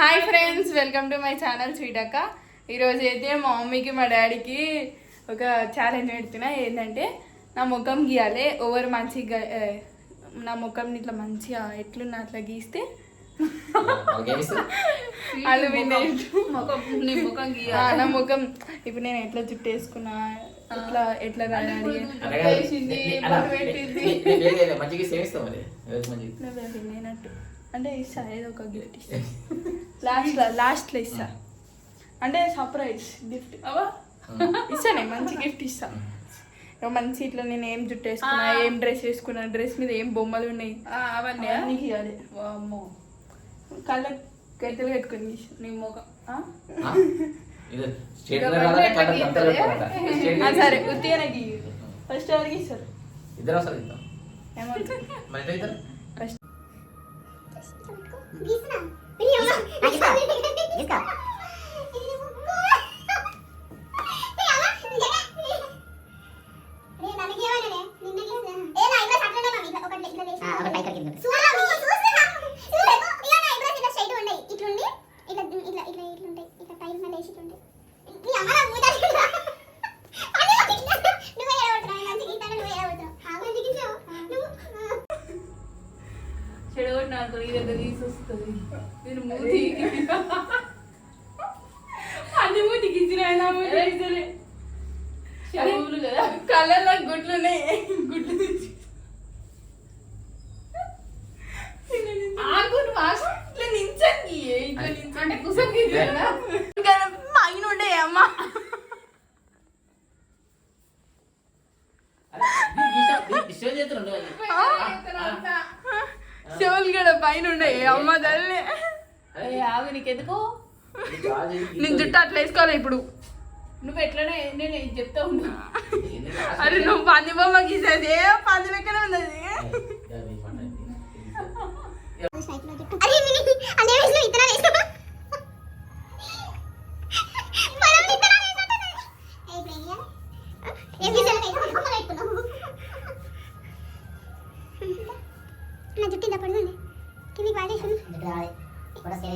Hi friends welcome to my channel స్వీటక్క ఈరోజు అయితే మా మమ్మీకి మా డాడీకి ఒక ఛాలెంజ్ పెడుతున్నా. ఏంటంటే నా ముఖం గీయాలి. ఓవర్ మంచిగా నా ముఖం ఇట్లా మంచిగా ఎట్లున్నా అట్లా గీస్తే. వాళ్ళు నీ ముఖం ఇప్పుడు నేను ఎట్లా జుట్టు వేసుకున్నా ఎట్లా ఎట్లా వినేనట్టు. అంటే ఇస్తా ఏదో ఒక గిఫ్ట్ ఇస్తా లాస్ట్ లాస్ట్లో ఇస్తా. అంటే సర్ప్రైజ్ గిఫ్ట్ అవా ఇస్తానే మంచి గిఫ్ట్ ఇస్తా. మంచి ఇట్లా నేను ఏం జుట్టు వేసుకున్నా. ఏం డ్రెస్ వేసుకున్నా డ్రెస్ మీద ఏం బొమ్మలు ఉన్నాయి? ఆ, అవన్నీ అవన్నీ గీయాలి వామ్మో. కళ్ళ గద్దెలు కట్టుకొని. నీ ముఖం సరే. ఉత్తిగానే గీ ఫస్ట్ ఎవరికి ఇస్తారు? ఇద్దరు వస్తారు ఇద్దాం. తీసి వస్తుంది? నేను మూతి అన్ని మూటి గిచ్చలే చెవులు కదా. కళ్ళల్లో గుడ్లు ఉన్నాయి. గుడ్లు తీసి. ఆగు నువ్వు ఆగు ఇట్లా నించండి ఇట్లా నించండి అంటే కుసం గీయాలా? ఇంకా పైన ఉండే అమ్మ అరే, దీ- దీ- దీ- డిస్టర్బ్ చేస్తున్నాడు. అంతా. చెవులు కూడా పైన ఉండే అమ్మ తల్లి. ఆగు నీకెందుకు? నేను జుట్టు అట్లా వేసుకోవాలి ఇప్పుడు. నువ్వు ఎట్లనే నేను చెప్తా ఉన్నా అరే? నువ్వు పంది బొమ్మ గీసేది. ఏ పంది లెక్కనే ఇది. అరే అదే వేసిన పాడేసి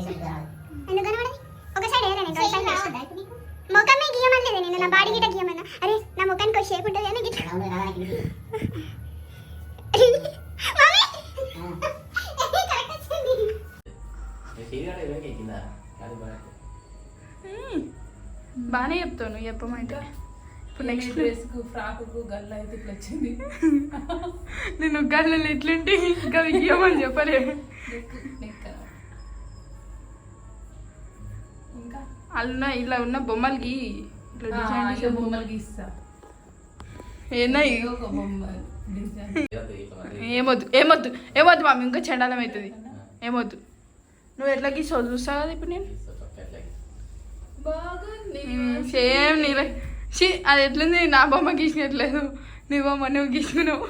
ఎందుకు కనబడది ఒక సైడ్ ఏదైనా రెండు సైడ్ ముఖమే గీయమనలేదు నేను? నా బాడీ గిట్ట గీయమన్నా? అరే నా ముఖానికి ఒక షేప్ ఉంటుంది గిట్ల నేను. ఉమ్. బాగానే చెప్తావు నువ్వు చెప్పమంటే. ఇప్పుడు నెక్స్ట్ నెక్స్ట్ డ్రెస్కు ఫ్రాక్కు గల్ల అయితే ఇట్లా వచ్చింది. నేను గల్లు ఎట్లుంటే ఇంకా ఇయ్యమని చెప్పలే. ఇంకా? అల్ల ఇలా ఉన్న బొమ్మలకి ఇట్లా డిజైన్ బొమ్మలు గీస్తా ఏనా. ఏమొద్దు ఏమొద్దు ఏమొద్దు మామి ఇంకా చండాలం అవుతుంది. ఏమొద్దు. నువ్వు ఎట్లా గీసావు? చూస్తావు కదా ఇప్పుడు నేను? సేమ్ నీలే. షీ అది ఎట్లుంది? నా బొమ్మ గీసినట్లేదు. నీ బొమ్మ నువ్వు గీసినావు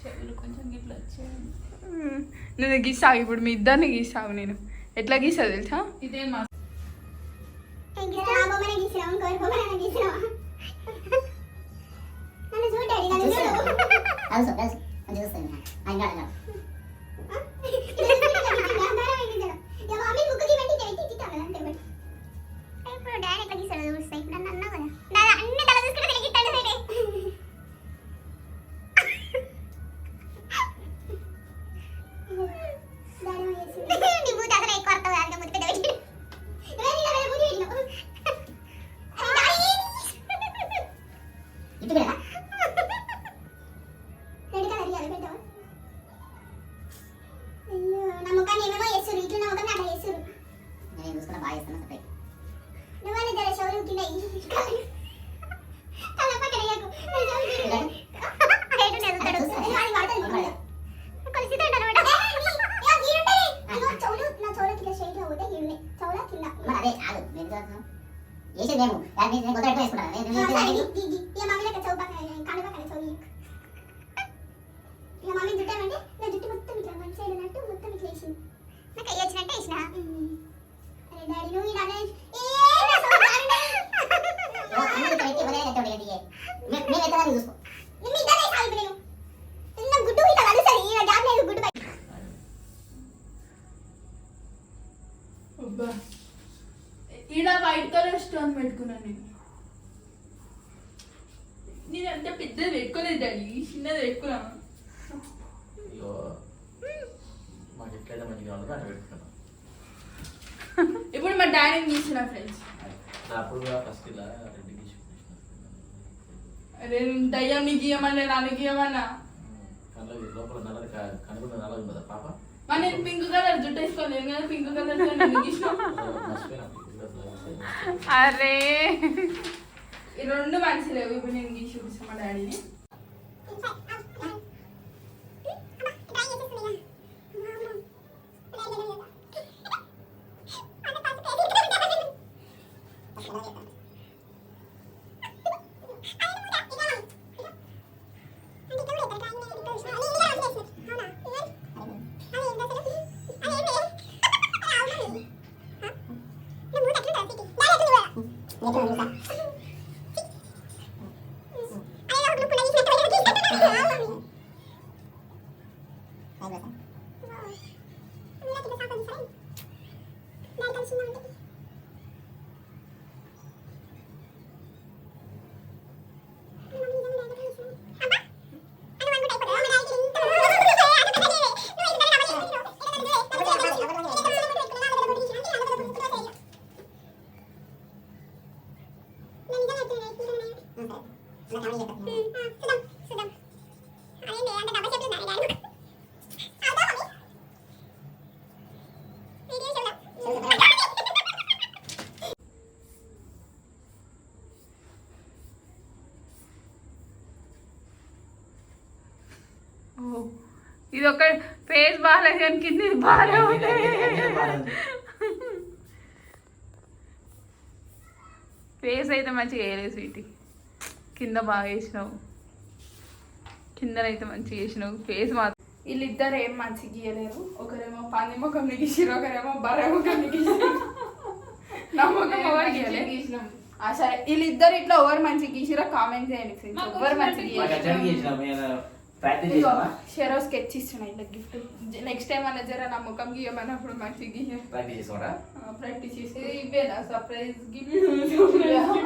చెవులు కొంచెం గిట్ల వచ్చాయి ఉమ్. నేను గీసావు ఇప్పుడు మీ ఇద్దరిని గీసావు నేను. ఎట్లా గీసావు తెలుసా? ఇదే మా చూడు చెవుల కింద. మరి అదే కాదు నేను చూస్తున్నాను వేసేది మేము దాని మీద నేను కొత్త పెట్టుకుని వేసుకుంటాను? ఈడ వైట్ కలర్ స్టోన్ పెట్టుకున్నాను నేను నేను అంత పెద్దది పెట్టుకోలేదు డాడీ చిన్నది పెట్టుకున్నా అయ్యో మాకు ఎట్లయితే మంచిగా ఉండదు అట్లా పెట్టుకున్నాను ఇప్పుడు మా డాడీని తీసిన ఫ్రెండ్స్ అప్పుడు కూడా ఫస్ట్ ఇలా రెండు గీసి అరే దయ్యం నీకు ఇయ్యమన్నా నన్ను ఇయ్యమన్నా కళ్ళ లోపల నల్లది కనుగొన్న నల్లది ఉన్నదా పాప మరి నేను పింక్ కలర్ జుట్టు వేసుకోలేదు కదా పింక్ కలర్ అరే ఈ రెండు మంచి లేవు ఇప్పుడు నేను గీసి చూపిస్తాను మా డాడీని Thank you. ఇది ఒక ఫేస్ బాగాలేదు కానీ కింద బాగానే ఉంది ఫేస్ అయితే మంచిగా వేయలేదు స్వీటీ. కింద బాగా వేసినావు. కిందనైతే మంచిగా వేసినావు. ఫేస్ మాత్రం వీళ్ళిద్దరు ఏం మంచిగా గీయలేరు ఒకరేమో పంది ముఖం గీసిరు ఒకరేమో బర్రె ముఖం గీసిరు నా ముఖం ఎవరు గీయలేదు ఆ, సరే వీళ్ళిద్దరు ఇట్లా ఎవరు మంచిగా గీసిరో కామెంట్ చేయండి. ఎవరు మంచిగా గీయలేదు. అచ్చడికి చేసినాం మేము ప్రాక్టీస్ ఇదిగో, చేసినామా షెరో స్కెచ్ ఇస్తున్నా ఇలా గిఫ్ట్ నెక్స్ట్ టైం అన్న జర నా ముఖం గీయమన్నప్పుడు మంచిగా గీయ ప్రాక్టీస్ చేసుకోరా ప్రాక్టీస్ చేసి ఇవేనా సర్ప్రైజ్ గిఫ్ట్